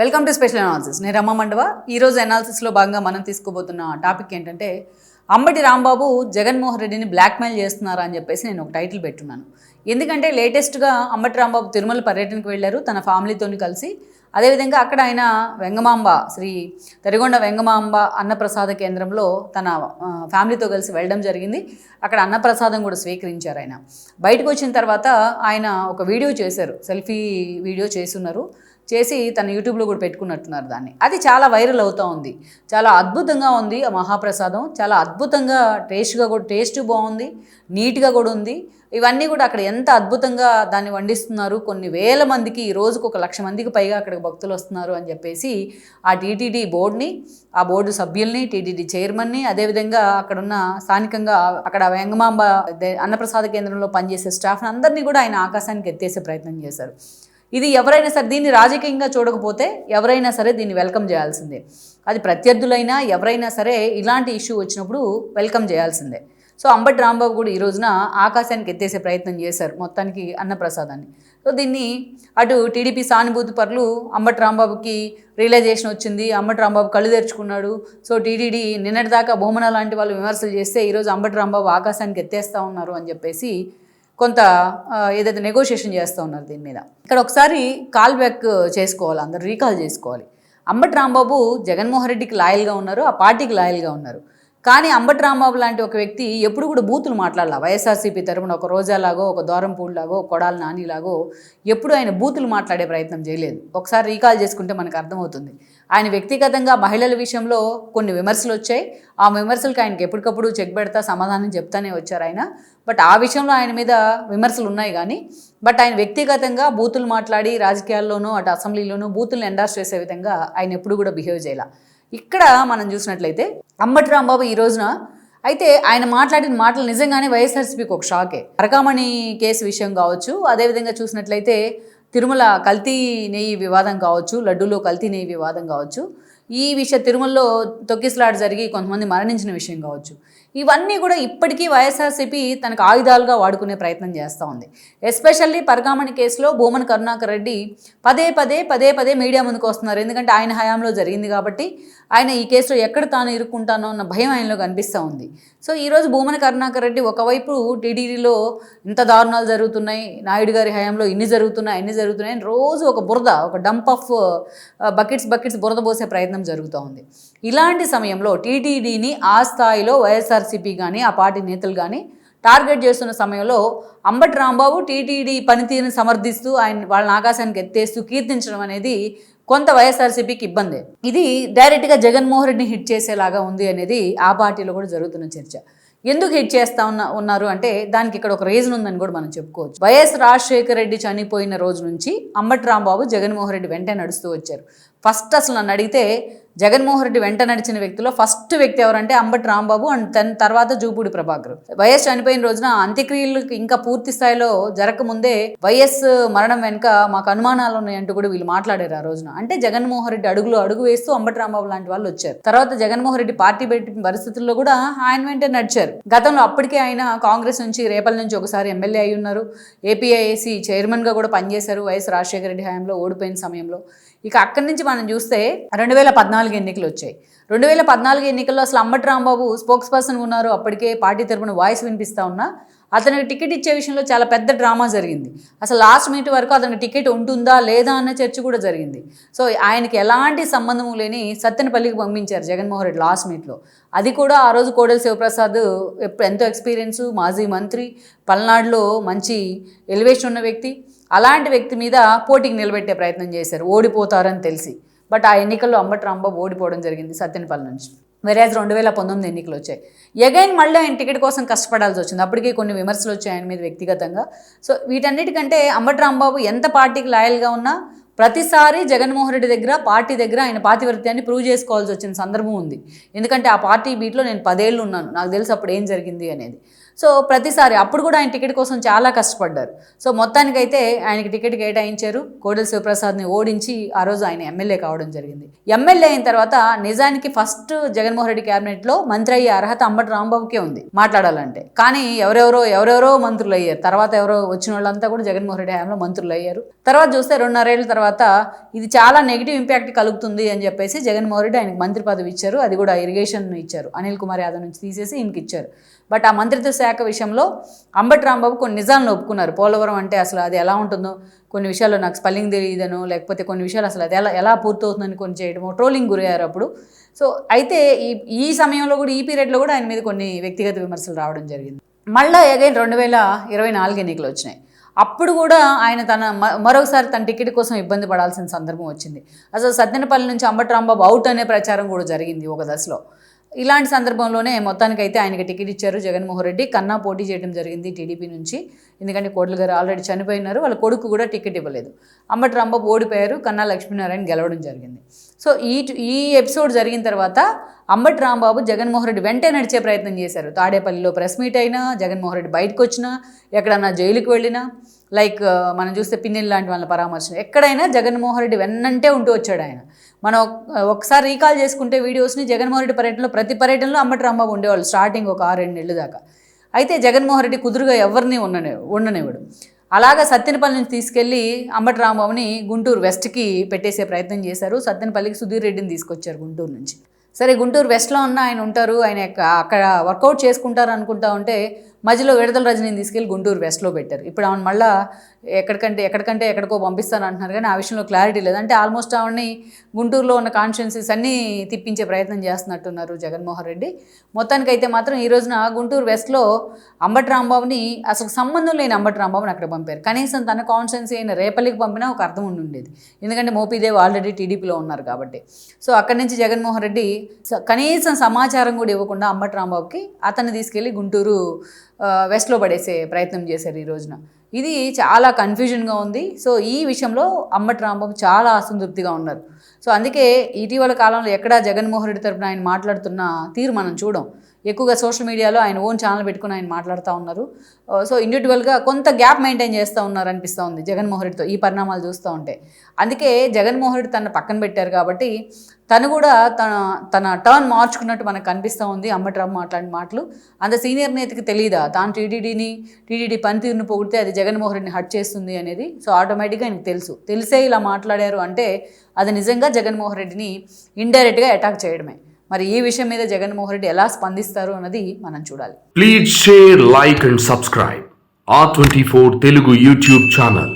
Welcome to special analysis నేను రమ్మ మండవ. ఈరోజు అనాలిసిస్లో భాగంగా మనం తీసుకోబోతున్న టాపిక్ ఏంటంటే అంబటి రాంబాబు జగన్మోహన్ రెడ్డిని బ్లాక్మెయిల్ చేస్తున్నారా అని చెప్పేసి నేను ఒక టైటిల్ పెట్టున్నాను. ఎందుకంటే లేటెస్ట్గా అంబటి రాంబాబు తిరుమల పర్యటనకు వెళ్ళారు తన ఫ్యామిలీతోని కలిసి. అదేవిధంగా అక్కడ ఆయన వెంగమాంబ శ్రీ తరిగొండ వెంగమాంబ అన్నప్రసాద కేంద్రంలో తన ఫ్యామిలీతో కలిసి వెళ్ళడం జరిగింది. అక్కడ అన్నప్రసాదం కూడా స్వీకరించారు ఆయన. బయటకు వచ్చిన తర్వాత ఆయన ఒక వీడియో చేశారు. సెల్ఫీ వీడియో చేస్తున్నారు. చేసి తన యూట్యూబ్లో కూడా పెట్టుకున్నట్టున్నారు దాన్ని. అది చాలా వైరల్ అవుతూ ఉంది. చాలా అద్భుతంగా ఉంది ఆ మహాప్రసాదం. చాలా అద్భుతంగా టేస్ట్గా కూడా టేస్ట్ బాగుంది. నీట్గా కూడా ఉంది. ఇవన్నీ కూడా అక్కడ ఎంత అద్భుతంగా దాన్ని వండిస్తున్నారు. కొన్ని వేల మందికి ఈ రోజుకు ఒక లక్ష మందికి పైగా అక్కడికి భక్తులు వస్తున్నారు అని చెప్పేసి ఆ టీటీడీ బోర్డుని ఆ బోర్డు సభ్యుల్ని టీటీడీ చైర్మన్ని అదేవిధంగా అక్కడున్న స్థానికంగా అక్కడ వెంగమాంబ అన్నప్రసాద కేంద్రంలో పనిచేసే స్టాఫ్ని అందరినీ కూడా ఆయన ఆకాశానికి ఎత్తేసే ప్రయత్నం చేశారు. ఇది ఎవరైనా సరే దీన్ని రాజకీయంగా చూడకపోతే ఎవరైనా సరే దీన్ని వెల్కమ్ చేయాల్సిందే. అది ప్రత్యర్థులైనా ఎవరైనా సరే ఇలాంటి ఇష్యూ వచ్చినప్పుడు వెల్కమ్ చేయాల్సిందే. సో అంబటి రాంబాబు కూడా ఈ రోజున ఆకాశానికి ఎత్తేసే ప్రయత్నం చేశారు మొత్తానికి అన్నప్రసాదాన్ని. సో దీన్ని అటు టీడీపీ సానుభూతి పరులు అంబటి రాంబాబుకి రియలైజేషన్ వచ్చింది అంబటి రాంబాబు కళ్ళు తెరుచుకున్నాడు. సో టీటీడీ నిన్నటిదాకా బహుమన లాంటి వాళ్ళు విమర్శలు చేస్తే ఈరోజు అంబటి రాంబాబు ఆకాశానికి ఎత్తేస్తూ ఉన్నారు అని చెప్పేసి కొంత ఏదైతే నెగోషియేషన్ చేస్తూ ఉన్నారు దీని మీద. ఇక్కడ ఒకసారి కాల్ బ్యాక్ చేసుకోవాలి అందరు రీకాల్ చేసుకోవాలి. అంబటి రాంబాబు జగన్మోహన్ రెడ్డికి లాయల్గా ఉన్నారు ఆ పార్టీకి లాయల్గా ఉన్నారు. కానీ అంబటి రాంబాబు లాంటి ఒక వ్యక్తి ఎప్పుడు కూడా బూతులు మాట్లాడాల. వైఎస్ఆర్సీపీ తరపున ఒక రోజాలాగో ఒక దూరంపూడిలాగో కొడాల కొడాలి నానిలాగో ఎప్పుడు ఆయన బూతులు మాట్లాడే ప్రయత్నం చేయలేదు. ఒకసారి రీకాల్ చేసుకుంటే మనకు అర్థమవుతుంది. ఆయన వ్యక్తిగతంగా మహిళల విషయంలో కొన్ని విమర్శలు వచ్చాయి. ఆ విమర్శలకు ఆయనకి ఎప్పటికప్పుడు చెక్ పెడతా సమాధానం చెప్తానే వచ్చారు ఆయన. బట్ ఆ విషయంలో ఆయన మీద విమర్శలు ఉన్నాయి కానీ బట్ ఆయన వ్యక్తిగతంగా బూతులు మాట్లాడి రాజకీయాల్లోనూ అటు అసెంబ్లీలోనూ బూతులను ఎండార్స్ చేసే విధంగా ఆయన ఎప్పుడు కూడా బిహేవ్ చేయాలి. ఇక్కడ మనం చూసినట్లయితే అంబటి రాంబాబు ఈ రోజున అయితే ఆయన మాట్లాడిన మాటలు నిజంగానే వైఎస్ఆర్సీపీకి ఒక షాకే. అరకామణి కేసు విషయం కావచ్చు అదేవిధంగా చూసినట్లయితే తిరుమల కల్తీ నెయ్యి వివాదం కావచ్చు లడ్డూలో కల్తీ నెయ్యి వివాదం కావచ్చు ఈ విషయ తిరుమలలో తొక్కిసలాట జరిగి కొంతమంది మరణించిన విషయం కావచ్చు. ఇవన్నీ కూడా ఇప్పటికీ వైఎస్ఆర్సీపీ తనకు ఆయుధాలుగా వాడుకునే ప్రయత్నం చేస్తూ ఉంది. ఎస్పెషల్లీ పరకామణి కేసులో భూమన్ కరుణాకర్ రెడ్డి పదే పదే పదే పదే మీడియా ముందుకు వస్తున్నారు. ఎందుకంటే ఆయన హయాంలో జరిగింది కాబట్టి ఆయన ఈ కేసులో ఎక్కడ తాను ఇరుక్కుంటానో అన్న భయం ఆయనలో కనిపిస్తూ ఉంది. సో ఈరోజు భూమన కరుణాకర్ రెడ్డి ఒకవైపు టీడీడీలో ఇంత దారుణాలు జరుగుతున్నాయి నాయుడు గారి హయాంలో ఇన్ని జరుగుతున్నాయి అన్ని జరుగుతున్నాయి అని రోజు ఒక బురద ఒక డంప్ ఆఫ్ బకెట్స్ బకెట్స్ బురద పోసే ప్రయత్నం జరుగుతూ ఉంది. ఇలాంటి సమయంలో టీటీడీని ఆ స్థాయిలో వైఎస్ఆర్ వైఎస్ఆర్సీపీ కానీ ఆ పార్టీ నేతలు కానీ టార్గెట్ చేస్తున్న సమయంలో అంబటి రాంబాబు టీటీడీ పనితీరుని సమర్థిస్తూ ఆయన వాళ్ళని ఆకాశానికి ఎత్తేస్తూ కీర్తించడం అనేది కొంత వైఎస్ఆర్సీపీకి ఇబ్బందే. ఇది డైరెక్ట్గా జగన్మోహన్ రెడ్డిని హిట్ చేసేలాగా ఉంది అనేది ఆ పార్టీలో కూడా జరుగుతున్న చర్చ. ఎందుకు హిట్ చేస్తా ఉన్న ఉన్నారు అంటే దానికి ఇక్కడ ఒక రీజన్ ఉందని కూడా మనం చెప్పుకోవచ్చు. వైఎస్ రాజశేఖర రెడ్డి చనిపోయిన రోజు నుంచి అంబటి రాంబాబు జగన్మోహన్ రెడ్డి వెంట నడుస్తూ వచ్చారు. ఫస్ట్ అసలు నన్ను అడిగితే జగన్మోహన్ రెడ్డి వెంట నడిచిన వ్యక్తిలో ఫస్ట్ వ్యక్తి ఎవరంటే అంబటి రాంబాబు అండ్ తన తర్వాత జూపూడి ప్రభాకర్. వైఎస్ చనిపోయిన రోజున అంత్యక్రియలకు ఇంకా పూర్తి స్థాయిలో జరగకముందే వైఎస్ మరణం వెనుక మాకు అనుమానాలు ఉన్నాయంటూ కూడా వీళ్ళు మాట్లాడారు ఆ రోజున. అంటే జగన్మోహన్ రెడ్డి అడుగులో అడుగు వేస్తూ అంబటి రాంబాబు లాంటి వాళ్ళు వచ్చారు. తర్వాత జగన్మోహన్ రెడ్డి పార్టీ పెట్టిన పరిస్థితుల్లో కూడా ఆయన వెంటే నడిచారు. గతంలో అప్పటికే ఆయన కాంగ్రెస్ నుంచి రేపల నుంచి ఒకసారి ఎమ్మెల్యే అయి ఉన్నారు. ఏపీఐఏసీ చైర్మన్గా కూడా పనిచేశారు వైఎస్ రాజశేఖర రెడ్డి హయాంలో ఓడిపోయిన సమయంలో. ఇక అక్కడి నుంచి మనం చూస్తే రెండు వేల పద్నాలుగు ఎన్నికలు వచ్చాయి. రెండు వేల పద్నాలుగు ఎన్నికల్లో అసలు అంబటి రాంబాబు స్పోక్స్ పర్సన్ ఉన్నారు. అప్పటికే పార్టీ తరపున వాయిస్ వినిపిస్తా ఉన్నా. అతనికి టికెట్ ఇచ్చే విషయంలో చాలా పెద్ద డ్రామా జరిగింది. అసలు లాస్ట్ మినిట్ వరకు అతనికి టికెట్ ఉంటుందా లేదా అన్న చర్చ కూడా జరిగింది. సో ఆయనకి ఎలాంటి సంబంధం లేని సత్తెనపల్లికి పంపించారు జగన్మోహన్ రెడ్డి లాస్ట్ మీట్లో అది కూడా ఆ రోజు కోడెల శివప్రసాద్ ఎంతో ఎక్స్పీరియన్స్ మాజీ మంత్రి పల్నాడులో మంచి ఎలివేషన్ ఉన్న వ్యక్తి. అలాంటి వ్యక్తి మీద పోటీకి నిలబెట్టే ప్రయత్నం చేశారు. ఓడిపోతారని తెలిసి. బట్ ఆ ఎన్నికల్లో అంబటి రాంబాబు ఓడిపోవడం జరిగింది సత్యనపల్లి నుంచి వెరాజ్ రెండు వేల పంతొమ్మిది ఎన్నికలు వచ్చాయి. ఎగైన్ మళ్ళీ ఆయన టికెట్ కోసం కష్టపడాల్సి వచ్చింది. అప్పటికే కొన్ని విమర్శలు వచ్చాయి ఆయన మీద వ్యక్తిగతంగా. సో వీటన్నిటికంటే అంబటి రాంబాబు ఎంత పార్టీకి లాయల్గా ఉన్నా ప్రతిసారి జగన్మోహన్ రెడ్డి దగ్గర పార్టీ దగ్గర ఆయన పాతివృత్యాన్ని ప్రూవ్ చేసుకోవాల్సి వచ్చిన సందర్భం ఉంది. ఎందుకంటే ఆ పార్టీ బీట్లో నేను పదేళ్ళు ఉన్నాను. నాకు తెలుసు అప్పుడు ఏం జరిగింది అనేది. సో ప్రతిసారి అప్పుడు కూడా ఆయన టికెట్ కోసం చాలా కష్టపడ్డారు. సో మొత్తానికైతే ఆయనకి టికెట్ కేటాయించారు. కోడెల శివప్రసాద్ని ఓడించి ఆ రోజు ఆయన ఎమ్మెల్యే కావడం జరిగింది. ఎమ్మెల్యే అయిన తర్వాత నిజానికి ఫస్ట్ జగన్మోహన్ రెడ్డి క్యాబినెట్లో మంత్రి అయ్యే అర్హత అంబటి రాంబాబుకే ఉంది మాట్లాడాలంటే. కానీ ఎవరెవరో ఎవరెవరో మంత్రులు అయ్యారు తర్వాత ఎవరో వచ్చిన వాళ్ళంతా కూడా జగన్మోహన్ రెడ్డి హయాంలో మంత్రులు అయ్యారు తర్వాత చూస్తే రెండున్నరేళ్ళ తర్వాత ఇది చాలా నెగిటివ్ ఇంపాక్ట్ కలుగుతుంది అని చెప్పేసి జగన్మోహన్ రెడ్డి ఆయనకు మంత్రి పదవి ఇచ్చారు. అది కూడా ఇరిగేషన్ ఇచ్చారు. అనిల్ కుమార్ యాదవ్ నుంచి తీసేసి ఈయనకి ఇచ్చారు. బట్ ఆ మంత్రిత్వ శాఖ విషయంలో అంబటి రాంబాబు కొన్ని నిజాలను ఒప్పుకున్నారు. పోలవరం అంటే అసలు అది ఎలా ఉంటుందో కొన్ని విషయాల్లో నాకు స్పెల్లింగ్ తెలియదను లేకపోతే కొన్ని విషయాలు అసలు అది ఎలా ఎలా పూర్తవుతుందని కొన్ని చేయడము ట్రోలింగ్ గురయ్యారు అప్పుడు. సో అయితే ఈ ఈ సమయంలో కూడా ఈ పీరియడ్లో కూడా ఆయన మీద కొన్ని వ్యక్తిగత విమర్శలు రావడం జరిగింది. మళ్ళీ అగైన్ రెండు వేల ఇరవై నాలుగు ఎన్నికలు వచ్చినాయి. అప్పుడు కూడా ఆయన తన మ- మరొకసారి తన టికెట్ కోసం ఇబ్బంది పడాల్సిన సందర్భం వచ్చింది. అసలు సద్దెనపల్లి నుంచి అంబటి రాంబాబు అవుట్ అనే ప్రచారం కూడా జరిగింది ఒక దశలో. ఇలాంటి సందర్భంలోనే మొత్తానికైతే ఆయనకి టికెట్ ఇచ్చారు జగన్మోహన్ రెడ్డి. కన్నా పోటీ చేయడం జరిగింది టీడీపీ నుంచి. ఎందుకంటే కోట్ల గారు ఆల్రెడీ చనిపోయినారు. వాళ్ళ కొడుకు కూడా టికెట్ ఇవ్వలేదు. అంబటి రాంబాబు ఓడిపోయారు. కన్నా లక్ష్మీనారాయణ గెలవడం జరిగింది. సో ఈ ఈ ఎపిసోడ్ జరిగిన తర్వాత అంబటి రాంబాబు జగన్మోహన్ రెడ్డి వెంటే నడిచే ప్రయత్నం చేశారు. తాడేపల్లిలో ప్రెస్ మీట్ అయినా జగన్మోహన్ రెడ్డి బయటకు వచ్చినా ఎక్కడన్నా జైలుకి వెళ్ళినా లైక్ మనం చూస్తే పిన్నెల్ లాంటి వాళ్ళని పరామర్శం. ఎక్కడైనా జగన్మోహన్ రెడ్డి వెన్నంటే ఉంటూ వచ్చాడు ఆయన. మనం ఒకసారి రీకాల్ చేసుకుంటే వీడియోస్ని జగన్మోహన్ రెడ్డి పర్యటనలో ప్రతి పర్యటనలో అంబటి రాంబాబు ఉండేవాళ్ళు స్టార్టింగ్ ఒక ఆరు రెండు నెలలు దాకా. అయితే జగన్మోహన్ రెడ్డి కుదురుగా ఎవరిని ఉండనే ఉండనివ్వడు. అలాగా సత్తెనపల్లి నుంచి తీసుకెళ్ళి అంబటి రాంబాబుని గుంటూరు వెస్ట్కి పెట్టేసే ప్రయత్నం చేశారు. సత్తెనపల్లికి సుధీర్ రెడ్డిని తీసుకొచ్చారు గుంటూరు నుంచి. సరే గుంటూరు వెస్ట్లో ఉన్న ఆయన ఉంటారు. ఆయన అక్కడ వర్కౌట్ చేసుకుంటారు అనుకుంటా ఉంటే మధ్యలో విడతల రజనీని తీసుకెళ్ళి గుంటూరు వెస్ట్లో పెట్టారు. ఇప్పుడు ఆమె మళ్ళీ ఎక్కడికంటే ఎక్కడికంటే ఎక్కడికో పంపిస్తాను అంటున్నారు కానీ ఆ విషయంలో క్లారిటీ లేదు. అంటే ఆల్మోస్ట్ ఆవిడని గుంటూరులో ఉన్న కాన్స్టిట్యున్సీస్ అన్నీ తిప్పించే ప్రయత్నం చేస్తున్నట్టున్నారు జగన్మోహన్ రెడ్డి. మొత్తానికైతే మాత్రం ఈ రోజున గుంటూరు వెస్ట్లో అంబటి రాంబాబుని అసలు సంబంధం లేని అంబటి రాంబాబుని అక్కడ పంపారు. కనీసం తన కాన్స్టిట్యున్సీ అయిన రేపల్లికి పంపినా ఒక అర్థం ఉండి ఉండేది ఎందుకంటే మోపీదేవ్ ఆల్రెడీ టీడీపీలో ఉన్నారు కాబట్టి. సో అక్కడి నుంచి జగన్మోహన్ రెడ్డి కనీసం సమాచారం కూడా ఇవ్వకుండా అంబటి రాంబాబుకి అతన్ని తీసుకెళ్ళి గుంటూరు వెస్ట్లో పడేసే ప్రయత్నం చేశారు ఈ రోజున. ఇది చాలా కన్ఫ్యూజన్గా ఉంది. సో ఈ విషయంలో అమ్మటి రాంబాబు చాలా అసంతృప్తిగా ఉన్నారు. సో అందుకే ఇటీవల కాలంలో ఎక్కడా జగన్మోహన్ రెడ్డి తరపున ఆయన మాట్లాడుతున్న తీరు మనం చూడం. ఎక్కువగా సోషల్ మీడియాలో ఆయన ఓన్ ఛానల్ పెట్టుకుని ఆయన మాట్లాడుతూ ఉన్నారు. Uh, సో ఇండివిజువల్గా కొంత గ్యాప్ మెయింటైన్ చేస్తూ ఉన్నారు అనిపిస్తూ ఉంది జగన్మోహన్ రెడ్డితో ఈ పరిణామాలు చూస్తూ ఉంటే. అందుకే జగన్మోహన్ రెడ్డి తన పక్కన పెట్టారు కాబట్టి తను కూడా తన తన టర్న్ మార్చుకున్నట్టు మనకు కనిపిస్తూ ఉంది. అంబటిరామ్ మాట్లాడిన మాటలు. అంత సీనియర్ నేతకి తెలియదా తాను టీడీడీని టీడీడీ పనితీరును పొగిడితే అది జగన్మోహన్ రెడ్డిని హట్ చేస్తుంది అనేది సో ఆటోమేటిక్గా ఆయనకు తెలుసు. తెలిసే ఇలా మాట్లాడారు అంటే అది నిజంగా జగన్మోహన్ రెడ్డిని ఇండైరెక్ట్గా అటాక్ చేయడమే. మరి ఈ విషయం మీద జగన్మోహన్ రెడ్డి ఎలా స్పందిస్తారు అన్నది మనం చూడాలి. Please share like and subscribe ఆ twenty four Telugu YouTube channel